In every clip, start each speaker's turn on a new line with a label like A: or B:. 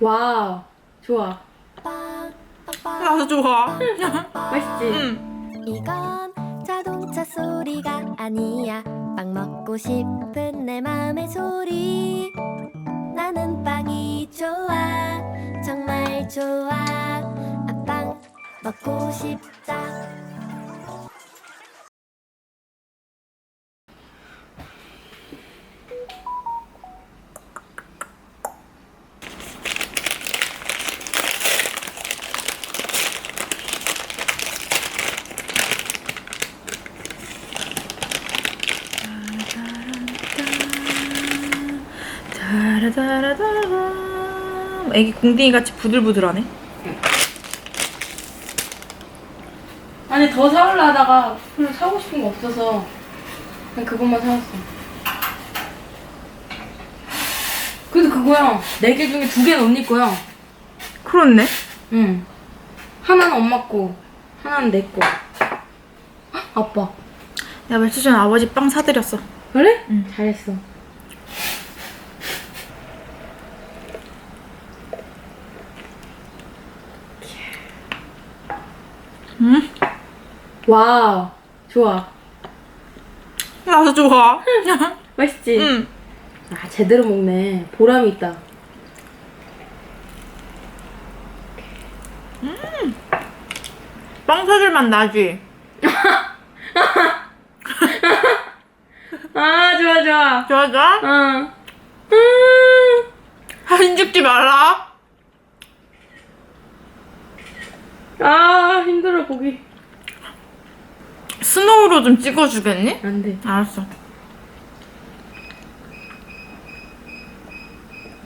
A: 와, 좋아.
B: 나도 좋아.
A: 맛있지?
B: 응.
C: 이건 자동차 소리가 아니야 빵 먹고 싶은 내 맘의 소리 나는 빵이 좋아 정말 좋아 아, 빵 먹고 싶다
B: 다라다라다라. 애기 궁딩이 같이 부들부들하네.
A: 아니, 더 사올라 하다가 그냥 사고 싶은 거 없어서 그냥 그것만 사왔어. 근데 그거야. 네 개 중에 두 개는 언니 거야.
B: 그렇네.
A: 응. 하나는 엄마 거, 하나는 내 거. 헉, 아빠.
B: 내가 며칠 전에 아버지 빵 사드렸어.
A: 그래?
B: 응.
A: 잘했어. 와, 좋아.
B: 나도 좋아.
A: 맛있지?
B: 응.
A: 아, 제대로 먹네. 보람이 있다.
B: 빵 사줄 맛 나지?
A: 아, 좋아, 좋아.
B: 좋아, 좋아?
A: 응. 음.
B: 사진 찍지 말라.
A: 아, 힘들어, 보기.
B: 스노우로 좀 찍어주겠니?
A: 안 돼.
B: 알았어.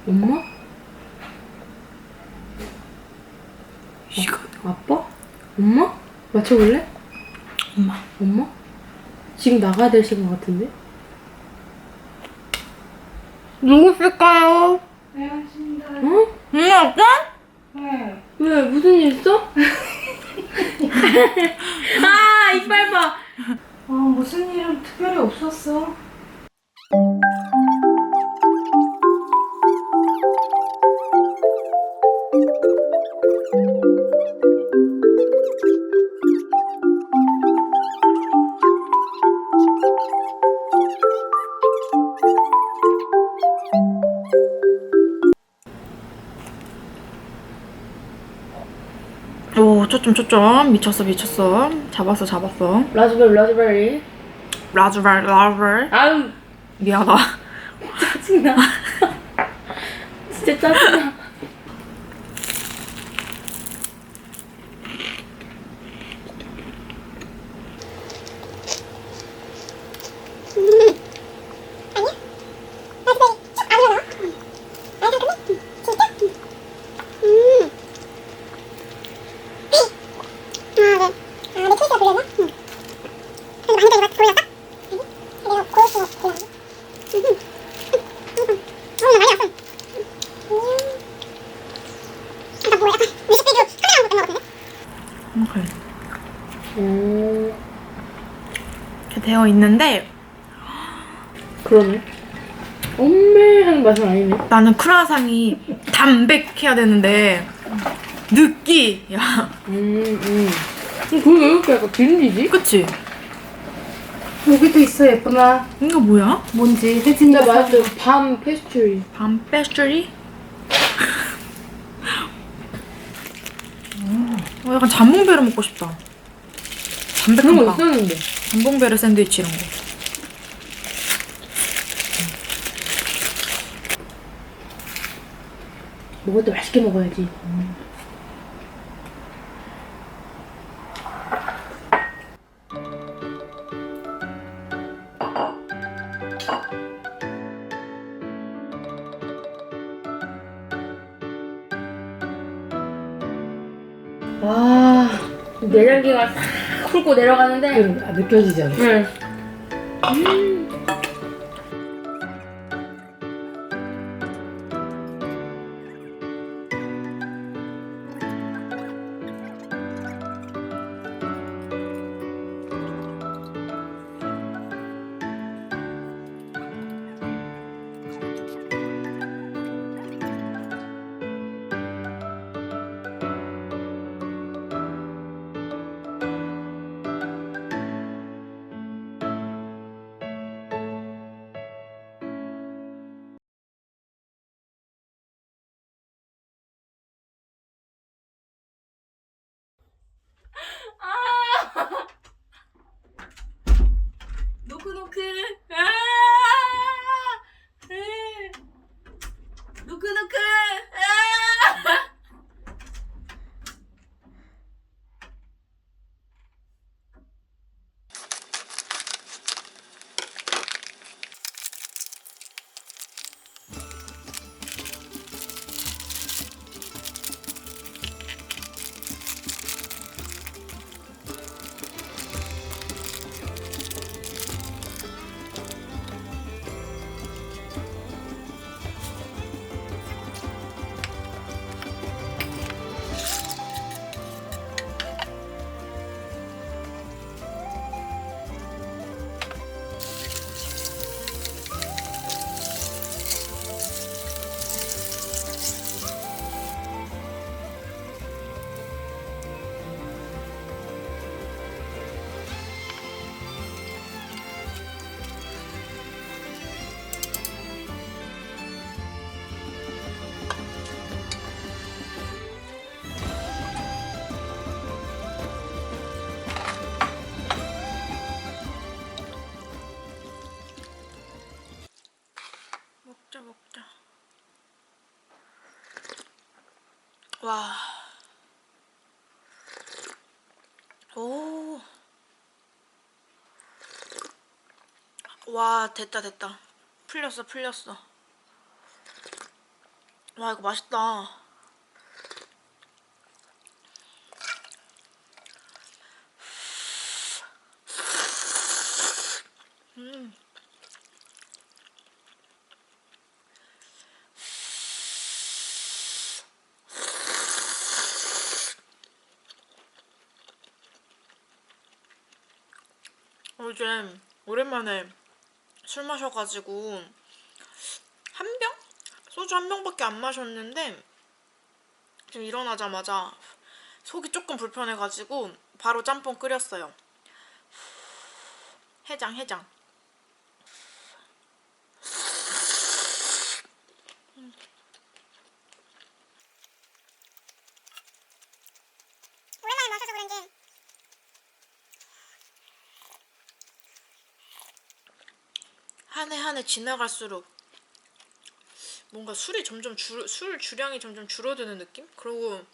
A: 엄마?
B: 이거.
A: 아빠? 엄마? 맞춰볼래?
B: 엄마.
A: 엄마? 지금 나가야 될 시간 같은데?
B: 누구 쓸까요?
A: 어?
B: 엄마 아빠?
A: 왜? 무슨 일 있어? 아, 이빨 봐.
D: 아, 무슨 일은 특별히 없었어.
B: 초점, 초점. 미쳤어, 미쳤어. 잡았어, 잡았어.
A: 라즈베리, 라즈베리.
B: 라즈발, 라즈발.
A: 아유,
B: 미안하다.
A: 짜증나. 진짜 짜증나.
B: 오케이.
A: 오,
B: 이렇게 되어 있는데
A: 그러네. 엄매한 맛은 아니네.
B: 나는 크라상이 담백해야 되는데 느끼. 야,
A: 음, 음. 그럼 그게 왜 이렇게 약간 기름지지?
B: 그치?
D: 여기도 있어, 예쁘나.
B: 이거 뭐야?
D: 뭔지
A: 진짜
D: 혜진이가
A: 맛있어. 밤 페스츄리.
B: 밤 페스츄리? 어, 약간 잠봉베르 먹고 싶다.
A: 그런 거
B: 담백한 빵.
A: 있었는데.
B: 잠봉베르 샌드위치 이런 거.
A: 먹을 때 맛있게 먹어야지. 훑고 내려가는데.
D: 응, 아, 느껴지지 않아?
A: 응.
B: คือ 와. 오. 와, 됐다, 됐다. 풀렸어, 풀렸어. 와, 이거 맛있다. 음. 어제 오랜만에 술 마셔가지고 한 병? 소주 한 병밖에 안 마셨는데 지금 일어나자마자 속이 조금 불편해가지고 바로 짬뽕 끓였어요. 해장 해장.
E: 오랜만에 마셔서 그런지
B: 해 지나갈수록 뭔가 술이 점점 줄, 술 주량이 점점 줄어드는 느낌? 그리고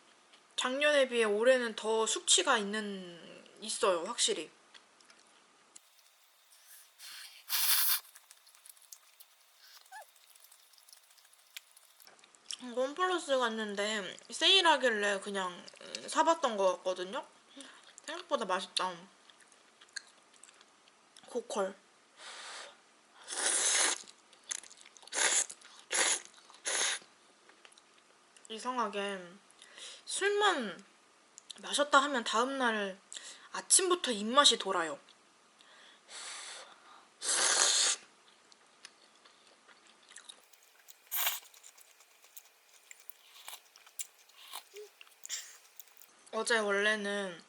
B: 작년에 비해 올해는 더 숙취가 있는 있어요, 확실히. 원플러스 갔는데 세일하길래 그냥 사봤던 거였거든요. 생각보다 맛있다. 고컬. 이상하게 술만 마셨다 하면 다음날 아침부터 입맛이 돌아요. 어제 원래는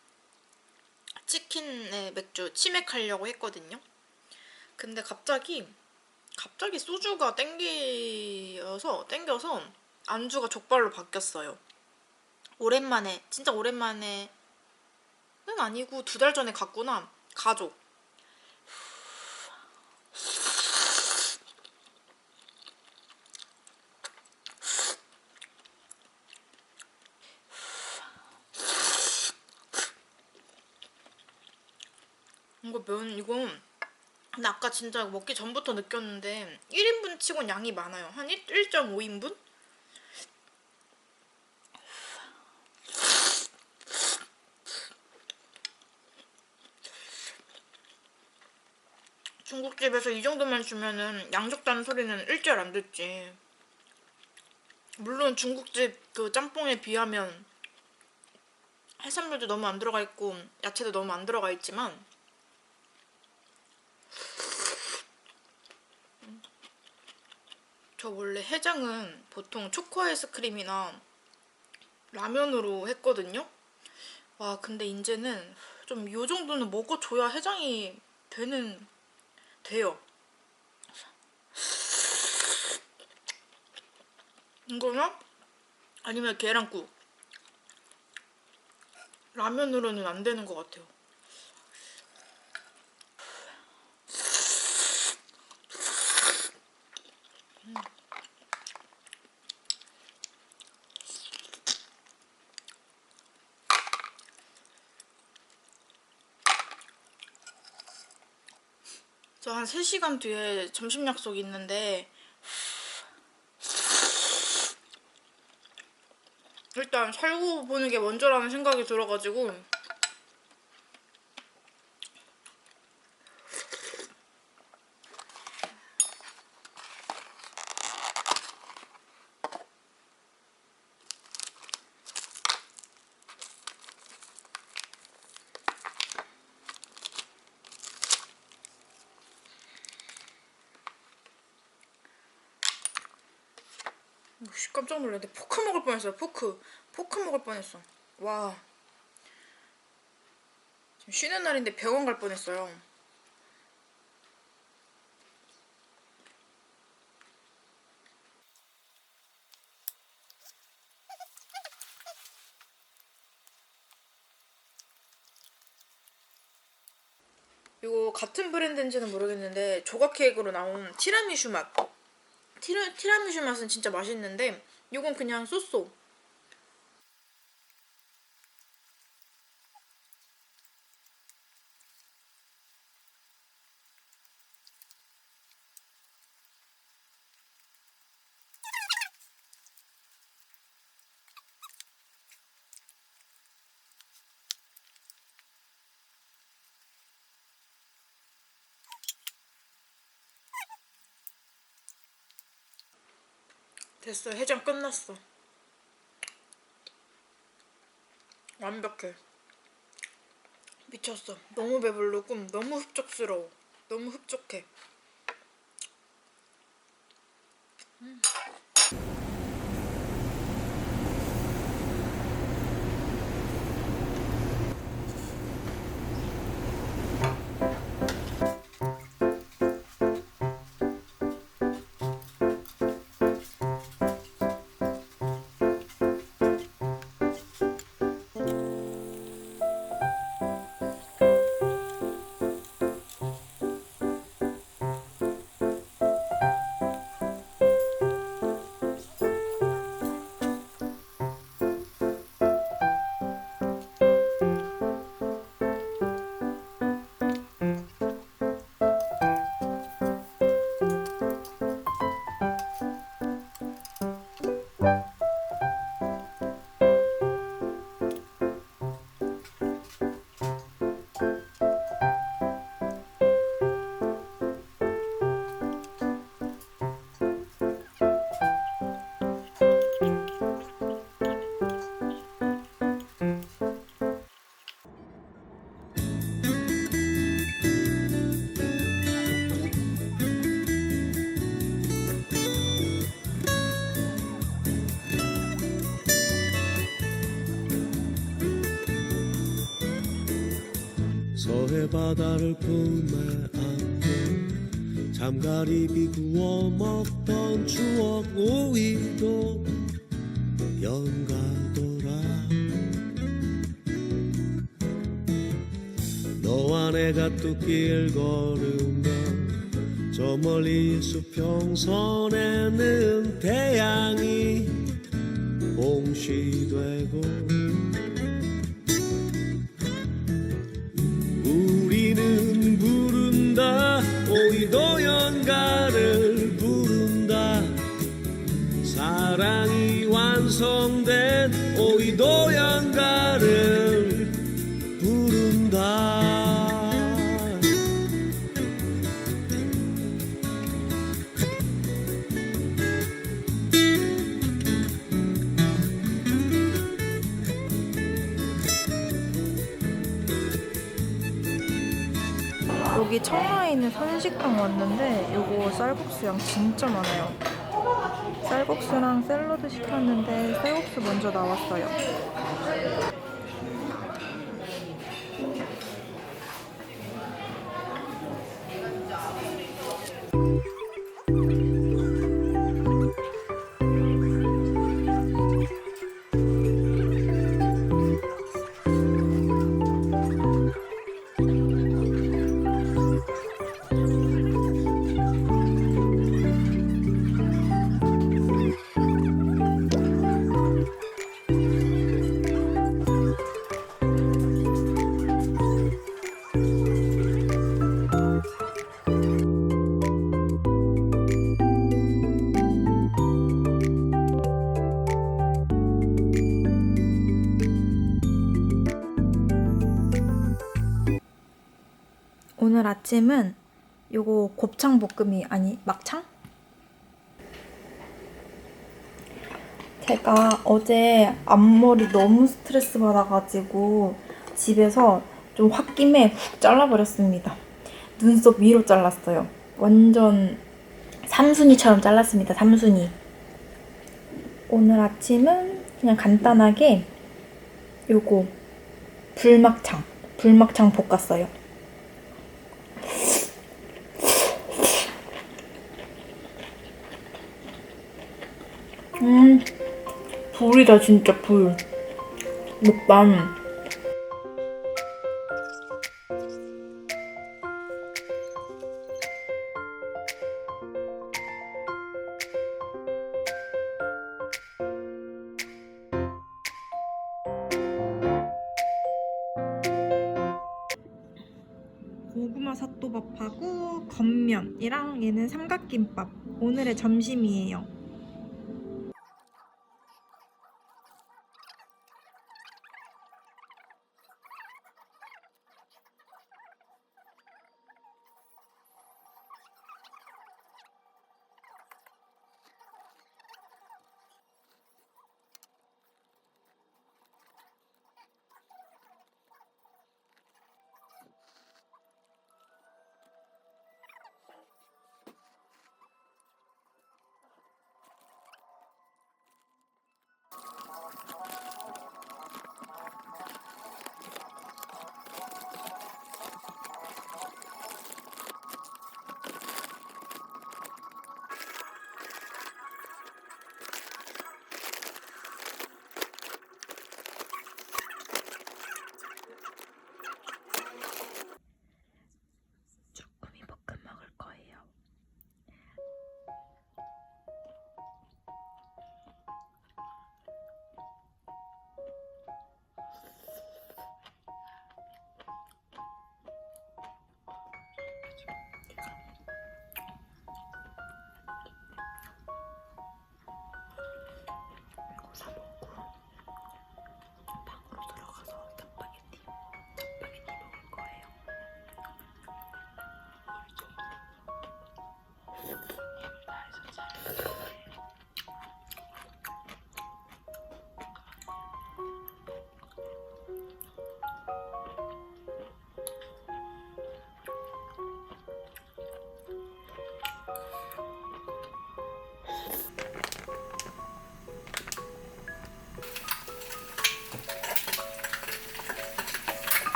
B: 치킨에 맥주 치맥하려고 했거든요. 근데 갑자기 갑자기 소주가 땡기어서 땡겨서 안주가 족발로 바뀌었어요. 오랜만에 진짜 오랜만에는 아니고 두 달 전에 갔구나 가족. 이거 면 이거 근데 아까 진짜 먹기 전부터 느꼈는데 1인분 치곤 양이 많아요. 한 1.5인분? 중국집에서 이 정도만 주면은 양적다는 소리는 일절 안 듣지. 물론 중국집 그 짬뽕에 비하면 해산물도 너무 안 들어가 있고 야채도 너무 안 들어가 있지만 저 원래 해장은 보통 초코 아이스크림이나 라면으로 했거든요. 와 근데 이제는 좀 요 정도는 먹어줘야 해장이 되는 돼요. 이거나 아니면 계란국. 라면으로는 안 되는 것 같아요. 저한 3시간 뒤에 점심 약속 있는데 일단 살고 보는 게 먼저라는 생각이 들어가지고 씨, 깜짝 놀랐네. 포크 먹을 뻔했어요. 포크. 포크 먹을 뻔했어. 와. 지금 쉬는 날인데 병원 갈 뻔했어요. 이거 같은 브랜드인지는 모르겠는데 조각 케이크로 나온 티라미슈 맛. 티라, 티라미슈 맛은 진짜 맛있는데 이건 그냥 쏘쏘
F: 됐어. 해장 끝났어. 완벽해. 미쳤어. 너무 배부르고 너무 흡족스러워. 너무 흡족해.
E: 서해 바다를 품에 안고 잠가리비 구워 먹던 추억 오이도 연가더라. 너와 내가 뚝길 걸으며 저 멀리 수평선에는 태양이 봉시되고 도 연가를 부른다. 사랑이 완성된 오이도 연
B: 여기 청라에 있는 선식당 왔는데 요거 쌀국수랑 진짜 많아요. 쌀국수랑 샐러드 시켰는데 쌀국수 먼저 나왔어요. 오늘 아침은 요거 곱창 볶음이 아니 막창? 제가 어제 앞머리 너무 스트레스 받아가지고 집에서 좀 홧김에 훅 잘라버렸습니다. 눈썹 위로 잘랐어요. 완전 삼순이처럼 잘랐습니다. 삼순이. 오늘 아침은 그냥 간단하게 요거 불막창, 불막창 볶았어요. 음, 불이다 진짜 불. 먹방. 고구마 사또밥하고 겉면이랑 얘는 삼각김밥. 오늘의 점심이에요.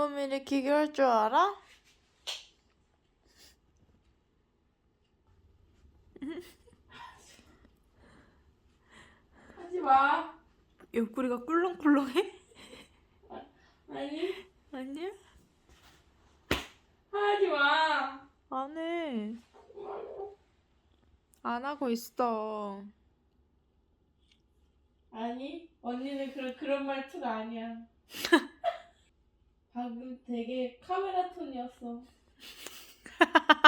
A: 아
B: 윗몸일이 기교할 줄 알아?
A: 하지 마.
B: 옆구리가 꿀렁꿀렁해?
A: 아니
B: 아니야?
A: 하지 마.
B: 안 해. 안 하고 있어.
A: 아니 언니는 그런 그런 말투가 아니야. 되게 카메라 톤이었어.